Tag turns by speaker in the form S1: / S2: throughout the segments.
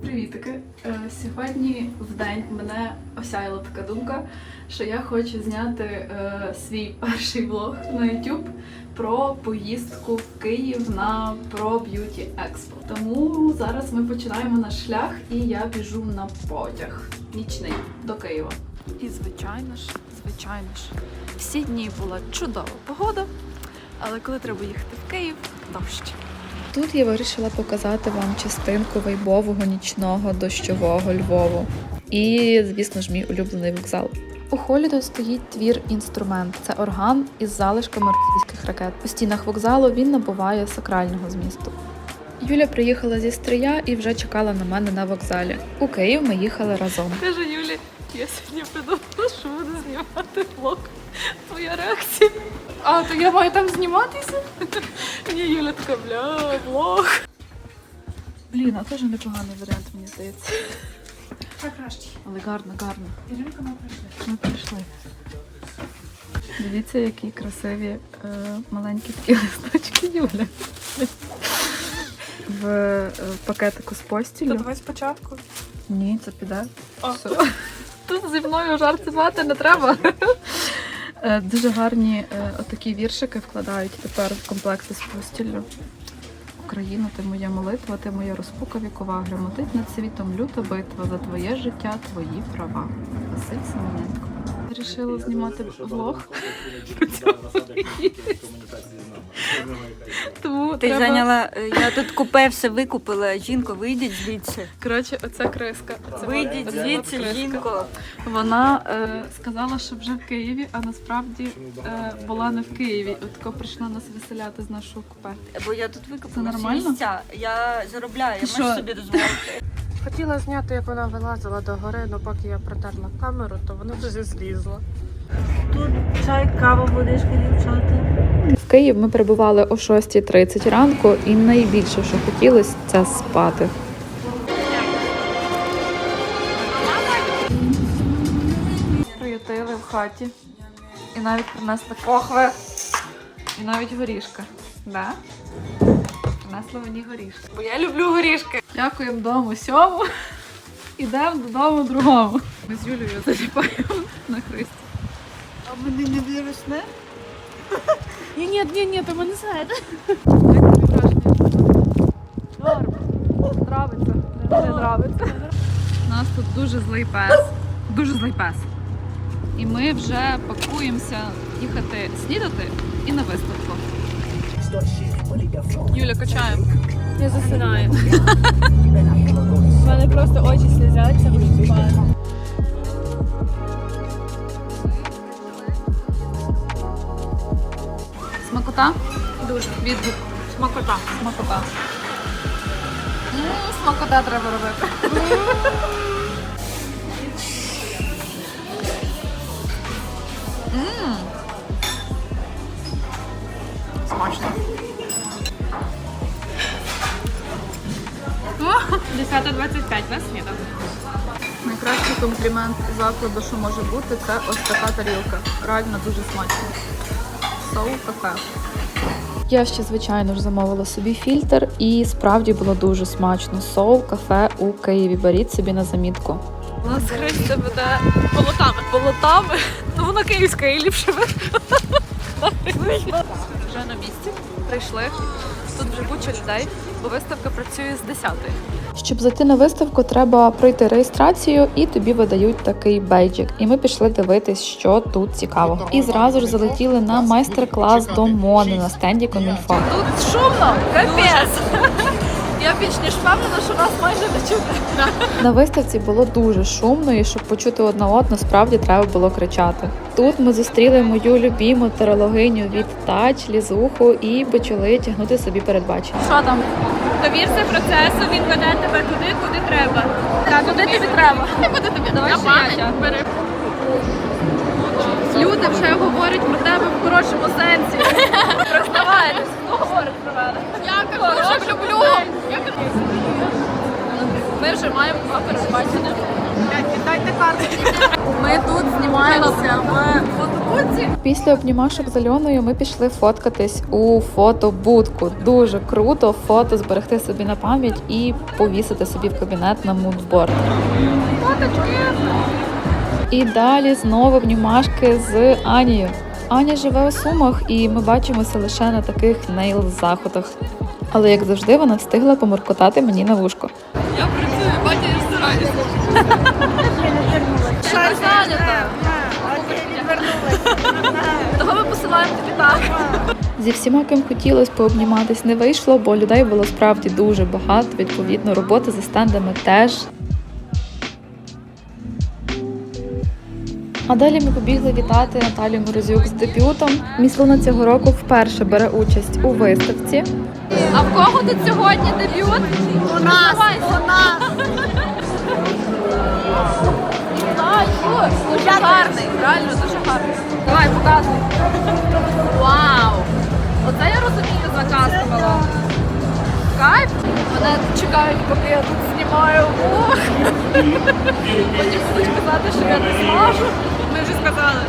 S1: Привітики! Е, Сьогодні в день мене осяяла така думка, що я хочу зняти е, свій перший влог на YouTube про поїздку в Київ на Pro Beauty Expo. Тому зараз ми починаємо наш шлях, і я біжу на потяг нічний до Києва. І звичайно ж, звичайно ж, всі дні була чудова погода, але коли треба їхати в Київ, дощ.
S2: Тут я вирішила показати вам частинку вайбового нічного дощового Львову. І, звісно ж, мій улюблений вокзал. У Холідо стоїть твір інструмент. Це орган із залишками російських ракет. У стінах вокзалу він набуває сакрального змісту. Юля приїхала зі Стрия і вже чекала на мене на вокзалі. У Київ ми їхали разом.
S1: Каже Юлі, я сьогодні придумала, що буду знімати влог. Твоя реакція. А, то я маю там зніматися? Ні, Юля така, бля, влог. Блін, а теж непоганий варіант, мені здається.
S3: Так краще.
S1: Але гарно, гарно.
S3: Іринка, ми прийшли.
S1: Ми прийшли. Дивіться, які красиві е, маленькі такі листочки Юля. В е, пакетику з
S3: То
S1: постілю.
S3: давай спочатку.
S1: Ні, це піде. Все. Тут зі мною жартувати не треба. Е, Дуже гарні е, отакі віршики вкладають тепер в комплекти з постіллю. Україна, ти моя молитва, ти моя розпука вікова, грамотить над світом люта битва за твоє життя, твої права. Василь Семененко. Рішила знімати влог. Тому
S4: Ти
S1: треба...
S4: зайняла, е, я тут купе все викупила. Жінко, вийдіть звідси.
S1: Коротше, оця криска. Це
S4: Вийдіть
S1: оця
S4: звідси,
S1: криска.
S4: жінко.
S1: Вона е, сказала, що вже в Києві, а насправді е, була не в Києві. От тако прийшла нас веселяти з нашого купе.
S4: Бо я тут викупила
S1: Це
S4: всі
S1: нормально?
S4: місця. Я заробляю, я
S1: Ти
S4: можу
S1: що?
S4: собі дозволити.
S3: Хотіла зняти, як вона вилазила до гори, але поки я протерла камеру, то вона вже злізла.
S4: Тут чай, кава, водичка, дівчата.
S2: В Київ ми прибували о 6.30 ранку, і найбільше, що хотілося, це спати.
S1: Приютили в хаті. І навіть принесли кохви. І навіть горішка. Да? Мені горішки. Бо я люблю горішки. Дякуємо дому сьому. Ідемо додому другому. Ми з Юлією заліпаємо на христі.
S4: А мені не вірусне?
S1: Ні, ні, ні, ні, то мене знаєте. Норм. Нравиться. Не нравиться. У нас тут дуже злий пес. Дуже злий пес. І ми вже пакуємося їхати снідати і на виставку. Юля, качаємо.
S3: Я засинаю. У мене просто очі слізяться, спати.
S1: Смакота?
S3: Дуже.
S1: Відгук.
S3: Смакота.
S1: Смакота. М, Смакота треба робити. М. Смачно.
S3: 10.25 на сніданок.
S1: Найкращий комплімент закладу, що може бути, це ось така тарілка. Реально дуже смачно. Соу кафе.
S2: Я ще, звичайно ж, замовила собі фільтр, і справді було дуже смачно. Соул кафе у Києві. Беріть собі на замітку.
S1: У нас Христя веде болотами. Болотами? Ну вона київська і ліпше. Вже на місці. Прийшли. Тут вже куча людей, бо виставка працює з 10
S2: Щоб зайти на виставку, треба пройти реєстрацію, і тобі видають такий бейджик. І ми пішли дивитись, що тут цікавого. І зразу ж залетіли на майстер-клас до моди на стенді Комінфо.
S1: Тут шумно, капець. Я більш ніж впевнена, що нас майже не чути.
S2: На виставці було дуже шумно, і щоб почути одна одну, справді треба було кричати. Тут ми зустріли мою любіму терологиню від тач, лізуху і почали тягнути собі передбачення.
S1: Що там?
S3: Довірся процесу, він веде тебе туди, куди треба.
S1: Так, куди тобі треба? Куди тобі? Давай
S3: Я
S1: ще
S3: пам'ять
S1: я.
S3: бери.
S1: Люди вже говорять про тебе в хорошому сенсі. Признавайтесь, хто говорить про мене?
S3: Я дуже люблю.
S1: Ми
S3: Ми вже маємо два передбачення. Дайте карточки. Ми тут знімаємося в фотобудці.
S1: Після обнімашок з Альоною ми пішли фоткатись у фотобудку. Дуже круто фото зберегти собі на пам'ять і повісити собі в кабінет на мудборд. І далі знову обнімашки з Анією. Аня живе у Сумах, і ми бачимося лише на таких нейл-заходах. Але як завжди, вона встигла поморкотати мені на вушко.
S3: Я працюю, батя я стараюся. Не зайнята? Того ми посилаємо тобі так.
S1: Зі всіма, ким хотілося пообніматись, не вийшло, бо людей було справді дуже багато. Відповідно, роботи за стендами теж. А далі ми побігли вітати Наталію Морозюк з дебютом. Міслина цього року вперше бере участь у виставці.
S3: А в кого тут сьогодні дебют? У нас, у нас. Дуже гарний, реально дуже гарний. Давай, показуй. Вау! Оце я розумію закастувала. Кайф. Мене чекають, поки я тут знімаю влог. Будуть казати, що я не сказали.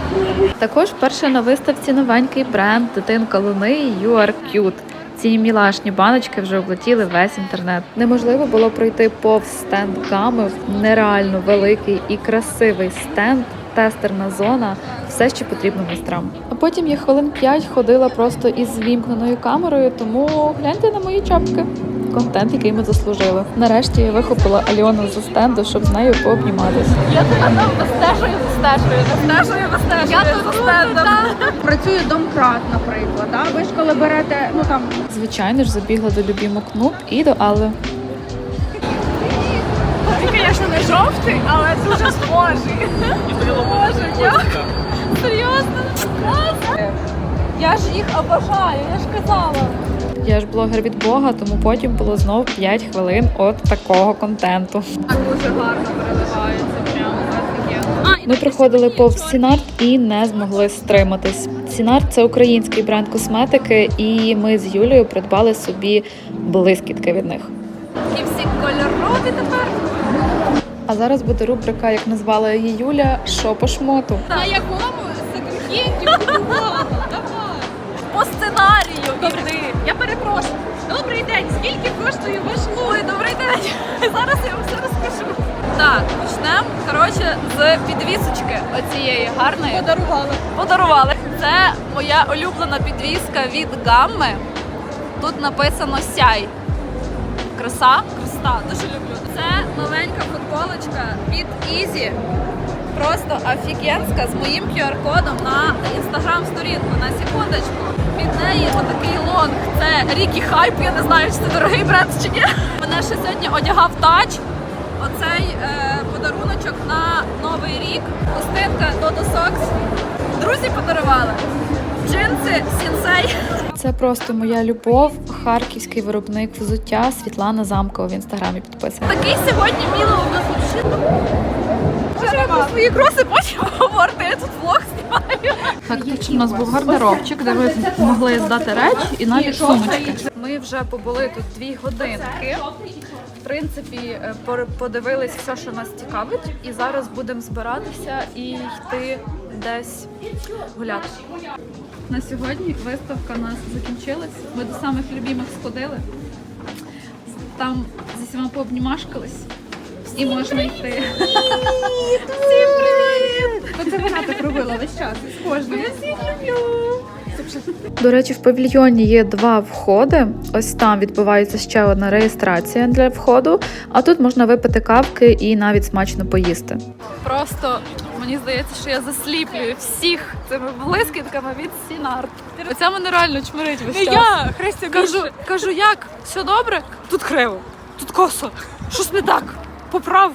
S1: Також вперше на виставці новенький бренд дитинка Луни Are Cute. Ці мілашні баночки вже облетіли весь інтернет. Неможливо було пройти повз стенд гами, нереально великий і красивий стенд, тестерна зона, все, що потрібно майстрам. А потім я хвилин 5 ходила просто із вімкненою камерою, тому гляньте на мої чапки. Контент, який ми заслужили. Нарешті я вихопила Альону за стенду, щоб з нею пообніматися.
S3: Я тебе там вистежую, вистежую, вистежую, вистежую. Я тут стендом.
S2: Працює домкрат, наприклад. Да? Ви ж коли берете, ну там
S1: Звичайно ж, забігла до любімок Кнуп і до Алли.
S3: Він, звісно, не жовтий, але дуже схожий. Боже, як? Серйозно? Клас! Я ж їх обожаю, я ж казала.
S1: Я ж блогер від Бога, тому потім було знов 5 хвилин от такого контенту.
S3: Так дуже гарно переливається.
S1: Ми проходили повз Сінарт і не змогли стриматись. Сінарт це український бренд косметики, і ми з Юлією придбали собі блискітки від них.
S3: Такі всі кольорові тепер.
S1: А зараз буде рубрика, як назвала її Юля, що по шмоту.
S3: На якому секонд-хенді? Давай. По сценарію. Перепрошую. Добрий день. Скільки коштує ваш Ой, добрий день. Зараз я вам все розкажу. Так, почнемо. Коротше, з підвісочки оцієї гарної. Подарували. Подарували. Це моя улюблена підвіска від Гамми. Тут написано сяй. Краса, краса, дуже люблю. Це новенька футболочка від Easy. Просто офігенська з моїм QR-кодом на інстаграм-сторінку. На секундочку. Від неї отакий лонг. Це Рікі Хайп. Я не знаю, чи це дорогий бренд чи ні. Мене ще сьогодні одягав тач. Оцей е, подаруночок на новий рік. Пустинка Dodo Socks. Друзі подарували. Джинси, сінсей.
S1: Це просто моя любов. Харківський виробник взуття Світлана Замкова в інстаграмі підписана.
S3: Такий сьогодні міло у нас ви про свої кроси потім говорите, я тут влог знімаю.
S1: Фактично, у нас був гардеробчик, де ми могли здати речі і навіть сумочки. Ми вже побули тут дві годинки. В принципі, е, подивились все, що нас цікавить, і зараз будемо збиратися і йти десь гуляти. На сьогодні виставка у нас закінчилась. Ми до самих любимих сходили. Там зі всіма пообнімашкались. І можна йти. Всім привіт!
S2: ну, це вона так робила весь час з кожним.
S1: До речі, в павільйоні є два входи. Ось там відбувається ще одна реєстрація для входу, а тут можна випити кавки і навіть смачно поїсти.
S3: Просто мені здається, що я засліплюю всіх цими блискітками від Сінарт. Оця мене реально чмирить весь час.
S5: Я, Христя,
S3: Кажу, кажу, як? Все добре? Тут криво, тут косо. Щось не так. Поправ.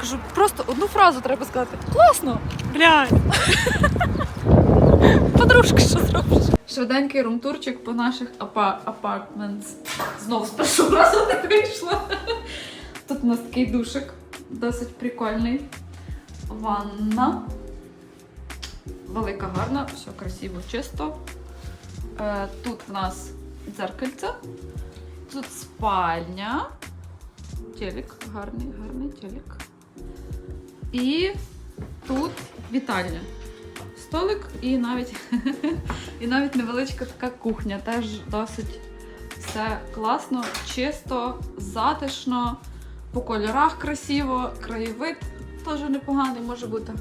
S3: Кажу, просто одну фразу треба сказати. Класно!
S5: блядь.
S3: Подружка, що зробиш? Швиденький румтурчик по наших апа апартментс. Знову з першого разу не вийшло. Тут у нас такий душик, досить прикольний. Ванна. Велика, гарна, все красиво, чисто. Е, тут в нас дзеркальце. Тут спальня.
S1: Телек, гарний, гарний телек. І тут вітальня. Столик і навіть, і навіть невеличка така кухня. Теж досить все класно, чисто, затишно, по кольорах красиво, краєвид теж непоганий може бути.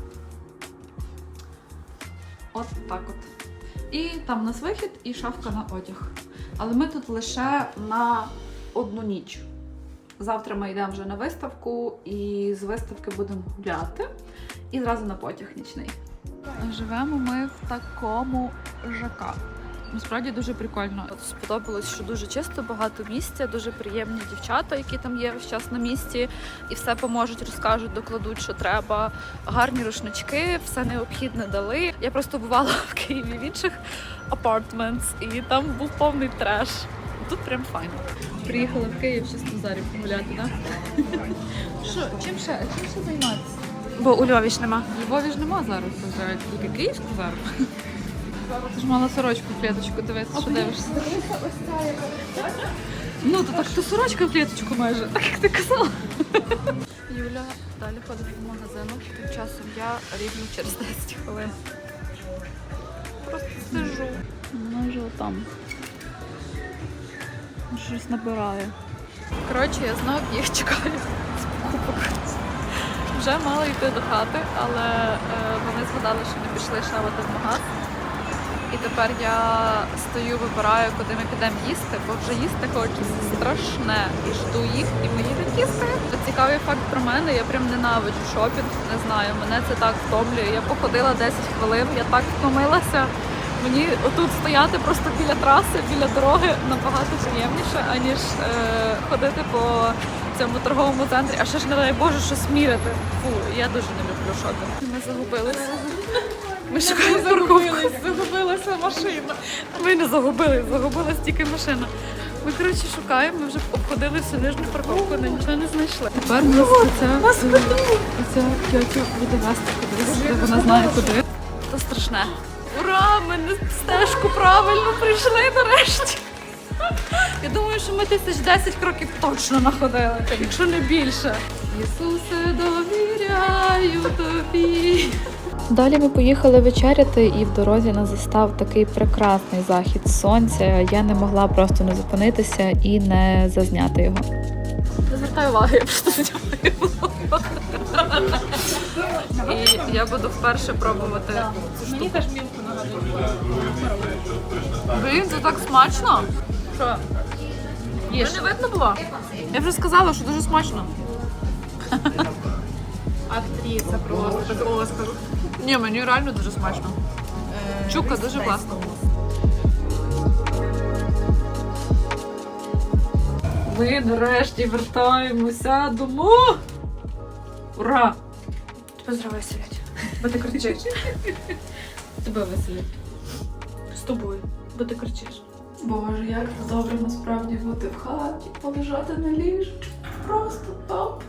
S1: От так от. І там у нас вихід і шафка на одяг. Але ми тут лише на одну ніч. Завтра ми йдемо вже на виставку, і з виставки будемо гуляти. І зразу на потяг нічний. Живемо ми в такому ЖК. Насправді дуже прикольно. От сподобалось, що дуже чисто, багато місця, дуже приємні дівчата, які там є весь час на місці, і все поможуть, розкажуть, докладуть, що треба. Гарні рушнички, все необхідне дали. Я просто бувала в Києві в інших апартментс, і там був повний треш. Тут прям файно. Приїхала в Київ чисто зарі погуляти, так? Що, чим ще? Чим ще займатися?
S5: Бо у Львові ж нема.
S1: В Львові ж нема зараз, вважають, тільки київську зараз. Ти ж мала сорочку в клеточку дивитися, що дивишся. Ну, то так то сорочка в клеточку майже, так як ти казала. Юля далі ходить в магазинах, тим часом я рівно через 10 хвилин. Просто сижу. Вона вже там. Щось набирає. Коротше, я знов їх чекаю з покупок. Вже мала йти до хати, але е, вони згадали, що не пішли ще в магаз. І тепер я стою, вибираю, куди ми підемо їсти, бо вже їсти хочеться страшне. І жду їх, і мені не їсти. Цікавий факт про мене, я прям ненавиджу шопінг, не знаю, мене це так втомлює. Я походила 10 хвилин, я так втомилася. Мені отут стояти просто біля траси, біля дороги набагато приємніше, аніж е, ходити по цьому торговому центрі. А ще ж не дай Боже, щось міряти. Фу, я дуже не люблю шопінг. Ми загубилися. Ми шукаємо парковку. Загубилася машина. Ми не загубились, загубилась тільки машина. Ми, коротше, шукаємо, ми вже обходили всю нижню парковку, але нічого не знайшли. Тепер нас оця, оця буде вести кудись, вона знає куди. Це страшне. Ура! Ми на стежку правильно прийшли нарешті. Я думаю, що ми тисяч 10 кроків точно находили, якщо не більше. Ісусе, довіряю тобі. Далі ми поїхали вечеряти, і в дорозі нас застав такий прекрасний захід сонця. Я не могла просто не зупинитися і не зазняти його. Не звертай уваги, я просто знімаю. І я буду вперше пробувати цю штуку. Блін, це так смачно. Що? Їж. не видно було? Я вже сказала, що дуже смачно.
S5: Актриса просто такого скажу.
S1: Ні, мені реально дуже смачно. Чука дуже класно. Ми нарешті вертаємося дому. Ура!
S5: Тебе зразу. Бо ти кричиш.
S1: Тебе веселять.
S5: З тобою. Бо ти кричиш.
S3: Боже, як добре насправді бути в хаті, полежати на ліжечку. Просто топ.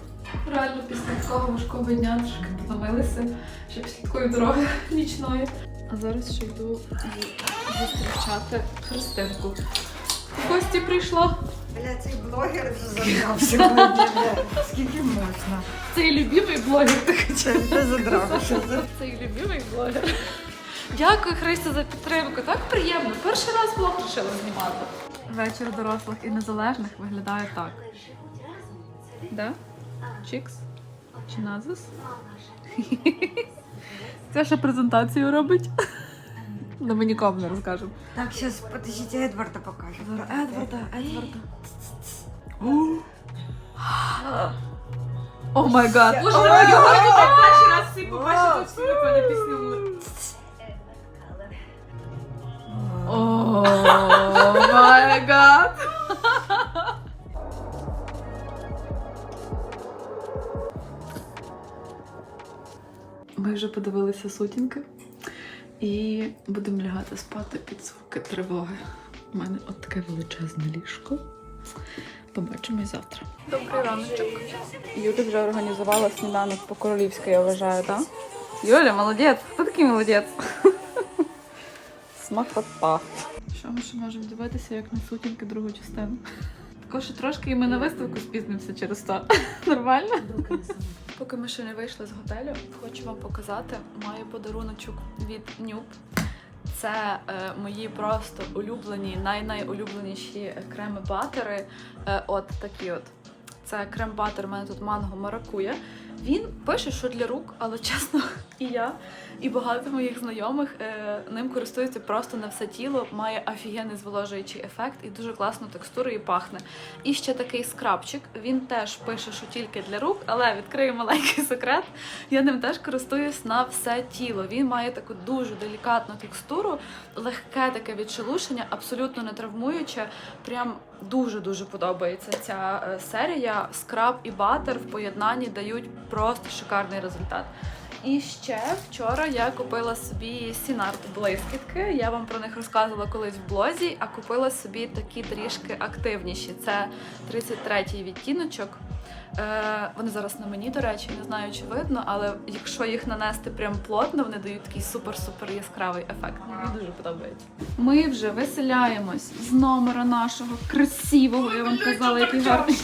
S3: Реально після такого важкого дня трошки втомилися, ще після такої дороги нічної. А зараз ще йду зустрічати Христинку. В гості прийшла.
S6: Бля, цей блогер вже задрав сьогодні. Скільки можна?
S3: Цей любимий блогер.
S6: вже задрав.
S3: Цей любимий блогер. Дякую, Христя, за підтримку. Так приємно. Перший раз блог вирішила знімати.
S1: Вечір дорослих і незалежних виглядає так. Да? Чікс? Чи назис? Це ще презентацію робить. Ну, ми нікому не розкажемо.
S6: Так, зараз подождите, Едварда покажу. Едварда, Едварда.
S1: О май гад!
S3: Боже, його перший раз всі побачили всі пісню.
S1: О май гад! Ми вже подивилися сутінки і будемо лягати спати під звуки тривоги. У мене от таке величезне ліжко. Побачимось завтра. Добрий раночок. Юля вже організувала сніданок по-королівськи, я вважаю, так? Юля, молодець! Хто такий молодець? Смакота. Що ми ще можемо дивитися, як на сутінки другу частину? Також трошки і ми на виставку спізнимося через то. Нормально? Поки ми ще не вийшли з готелю, хочу вам показати. Маю подаруночок від Нюб. Це е, мої просто улюблені, най-найулюбленіші креми батери. Е, от такі от. Це крем-батер, у мене тут манго маракуя. Він пише, що для рук, але чесно, і я, і багато моїх знайомих е, ним користуються просто на все тіло. Має офігенний зволожуючий ефект і дуже класну текстуру і пахне. І ще такий скрабчик. Він теж пише, що тільки для рук, але відкрию маленький секрет. Я ним теж користуюсь на все тіло. Він має таку дуже делікатну текстуру, легке таке відшелушення, абсолютно не травмуюче. Прям дуже дуже подобається ця е, серія. Скраб і батер в поєднанні дають просто шикарний результат. І ще вчора я купила собі Сінарт блискітки. Я вам про них розказувала колись в блозі, а купила собі такі трішки активніші. Це 33-й відтіночок. Е, вони зараз на мені, до речі, не знаю, чи видно, але якщо їх нанести прям плотно, вони дають такий супер-супер яскравий ефект. Мені дуже подобається. Ми вже виселяємось з номера нашого красивого, я вам казала, який гарний.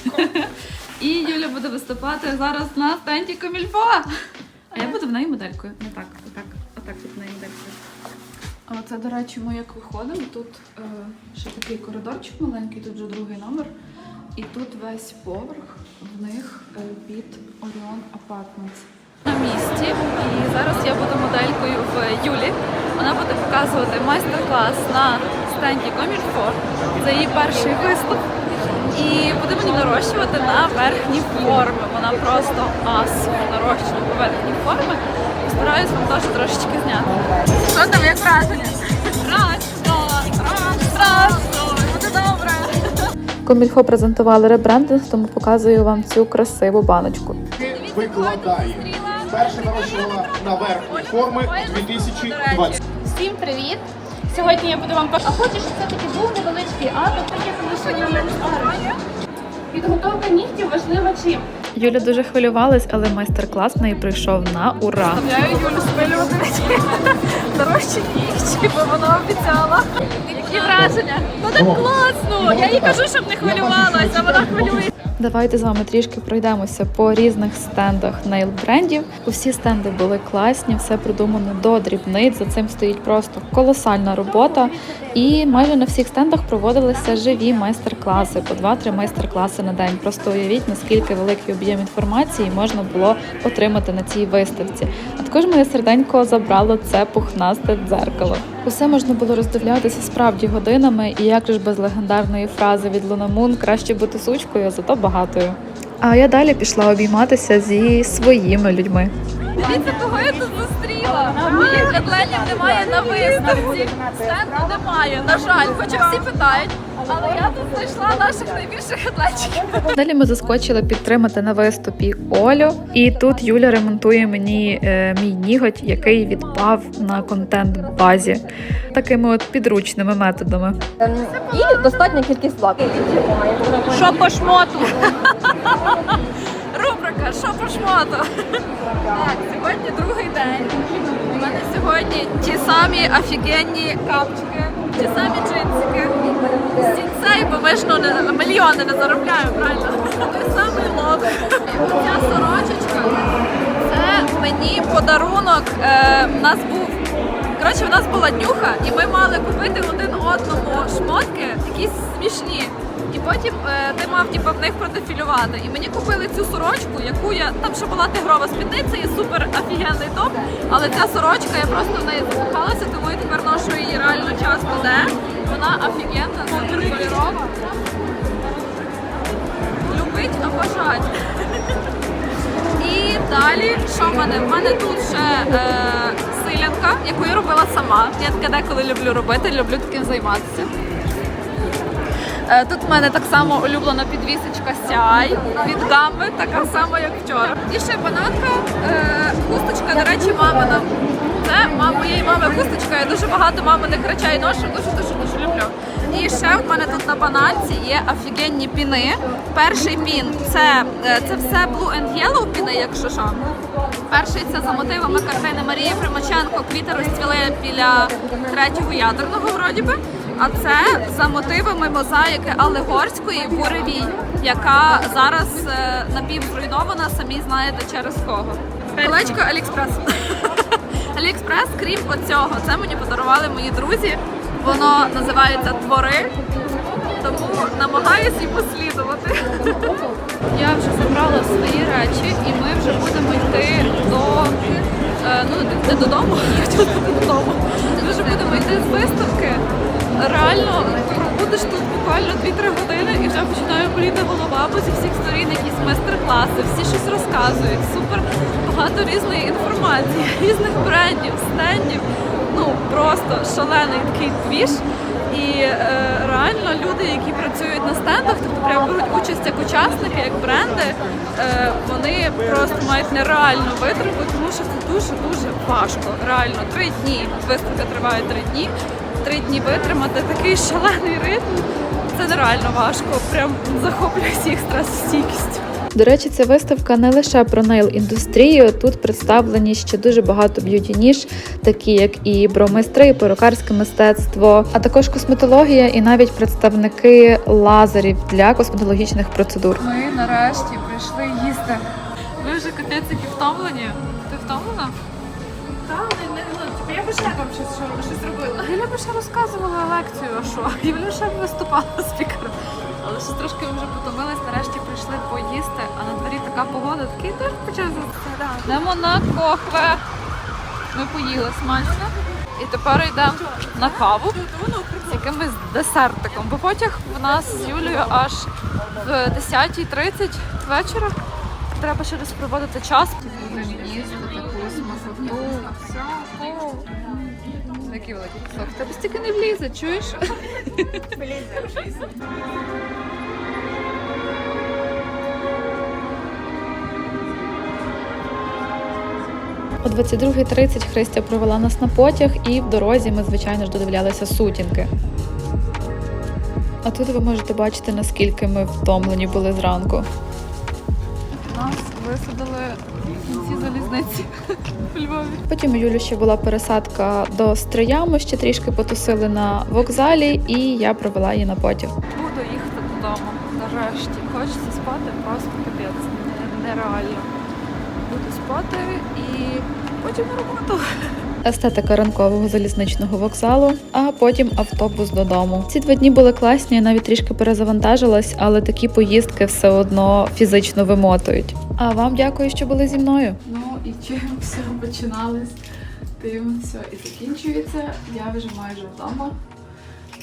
S1: І Юля буде виступати зараз на стенді Комільфо. А я буду в неї моделькою. Не так, отак, отак від неї моделькою. А це, до речі, ми як виходимо. Тут е, ще такий коридорчик маленький, тут вже другий номер. І тут весь поверх в них е, під Orion Apartments. На місці. І зараз я буду моделькою в Юлі. Вона буде показувати майстер-клас на стенді Комільфо. Це її перший виступ. І буде мені нарощувати на верхні форми. Вона просто ас нарощує по верхні форми. Постараюсь вам теж трошечки зняти. Що там, як враження? Страшно, страшно, страшно, буде добре.
S2: Комільфо презентували ребрендинг, тому показую вам цю красиву баночку.
S7: викладає. Перша нарощувала на верхні форми 2020.
S3: Всім привіт! Сьогодні я буду вам А хочеш, щоб все-таки був невеличкий атом, таке залишення на Підготовка нігтів важлива чим?
S2: Юля дуже хвилювалась, але майстер-клас в неї прийшов на ура.
S1: Я Юлю спилювати дорожчі нігті, бо вона обіцяла.
S3: Які враження? Ну так класно! Я їй кажу, щоб не хвилювалася, вона хвилюється.
S2: Давайте з вами трішки пройдемося по різних стендах нейл брендів. Усі стенди були класні, все продумано до дрібниць. За цим стоїть просто колосальна робота. І майже на всіх стендах проводилися живі майстер-класи, по 2-3 майстер-класи на день. Просто уявіть, наскільки великий об'єм інформації можна було отримати на цій виставці. А також моє серденько забрало це пухнасте дзеркало. Усе можна було роздивлятися справді годинами, і як же ж без легендарної фрази від Луна Мун краще бути сучкою, а зато багатою. А я далі пішла обійматися зі своїми людьми.
S1: Дивіться, кого я тут зустріла. Моїх хедлайнів немає на виставці. Стенду немає, на жаль, хоча всі питають. Але я тут знайшла наших найбільших хедлайнчиків.
S2: Далі ми заскочили підтримати на виступі Олю, і тут Юля ремонтує мені е, мій ніготь, який відпав на контент базі такими от підручними методами.
S8: і достатня кількість лаків.
S3: Що по шмоту?
S1: Рубрика Що по шмоту? Так, сьогодні другий день. У мене сьогодні ті самі офігенні капчики, ті самі джинсики. Сінцей, бо ми ж ну, не, мільйони не заробляємо, правильно? Той самий лоб. Ця сорочечка. Це мені подарунок. Е, у нас був. Коротше, у нас була днюха, і ми мали купити один одному шмотки, якісь смішні. Потім е, ти мав типу, в них продефілювати. І мені купили цю сорочку, яку я там ще була тигрова спідниця і супер офігенний топ. Але ця сорочка, я просто в неї закохалася, тому я тепер ношу її реально часто де. Вона офігенна, супер кольорова. Любить, обожать. І далі, що в мене? В мене тут ще е, яку я робила сама. Я таке деколи люблю робити, люблю таким займатися. Е, Тут в мене так само улюблена підвісочка Сяй від гамби, така сама, як вчора. І ще бананка, е, хусточка, до речі, мамина. Це моєї мами хусточка, я дуже багато маминих речей ношу, дуже дуже дуже люблю. І ще в мене тут на бананці є офігенні піни. Перший пін це, е, це все Blue and Yellow піни, якщо що. Перший це за мотивами картини Марії Примаченко. Квіти розцвіли біля третього ядерного вроді би. А це за мотивами мозаїки Алегорської буревій, яка зараз е, напівзруйнована, самі знаєте через кого. Колечко Аліекспрес. Аліекспрес, крім оцього, це мені подарували мої друзі. Воно називається Твори, тому намагаюся їм послідувати. Я вже забрала свої речі, і ми вже будемо йти до ну не додому, хотіла. Ми вже будемо йти з виставки. Реально пробудеш тут буквально 2-3 години і вже починає боліти голова, бо зі всіх сторін якісь майстер-класи, всі щось розказують. Супер багато різної інформації, різних брендів, стендів. Ну просто шалений такий двіж. І е, реально люди, які працюють на стендах, тобто прямо беруть участь як учасники, як бренди, е, вони просто мають нереальну витримку, тому що це дуже дуже важко. Реально, три дні виставка триває три дні. Три дні витримати такий шалений ритм. Це нереально важко. Прям захоплює всіх стрес-стійкістю.
S9: До речі, ця виставка не лише про нейл-індустрію. Тут представлені ще дуже багато б'юті ніж, такі як і бромайстри, перукарське мистецтво, а також косметологія і навіть представники лазерів для косметологічних процедур.
S1: Ми нарешті прийшли їсти. Ми вже капець які втомлені. Ти втомлена?
S2: Так, не, не, ну, типу, я би ще там щось, що- щось робила.
S1: Юля би ще розказувала лекцію, а що? Юля ще виступала спікером. Але ще трошки вже потомились, нарешті прийшли поїсти, а на дворі така погода, такий теж почав Йдемо на кохве. Ми поїли смачно. І тепер йдемо на каву з якимось десертиком. Бо потяг в нас з Юлею аж в 10.30 вечора. Треба ще десь проводити час. Який великий кусок. В тебе стільки не влізе, чуєш? Влізе.
S9: О 22.30 Христя провела нас на потяг, і в дорозі ми, звичайно ж, додивлялися сутінки. А тут ви можете бачити, наскільки ми втомлені були зранку.
S1: Нас висадили в кінці в Львові.
S9: Потім у Юлі ще була пересадка до Стрия, ми ще трішки потусили на вокзалі, і я провела її на потяг.
S1: Буду їхати додому. Нарешті. Хочеться спати просто капець. Нереально. Буду спати і потім на роботу.
S9: Естетика ранкового залізничного вокзалу, а потім автобус додому. Ці два дні були класні, я навіть трішки перезавантажилась, але такі поїздки все одно фізично вимотують. А вам дякую, що були зі мною.
S3: Ну і чим все починалось, тим все і закінчується. Я вже майже вдома.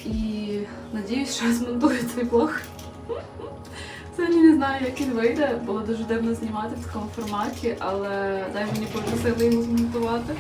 S3: І надіюсь, що змонтую цей влог. Взагалі не знаю, як він вийде. Було дуже дивно знімати в такому форматі, але дай мені Боже сили його змонтувати.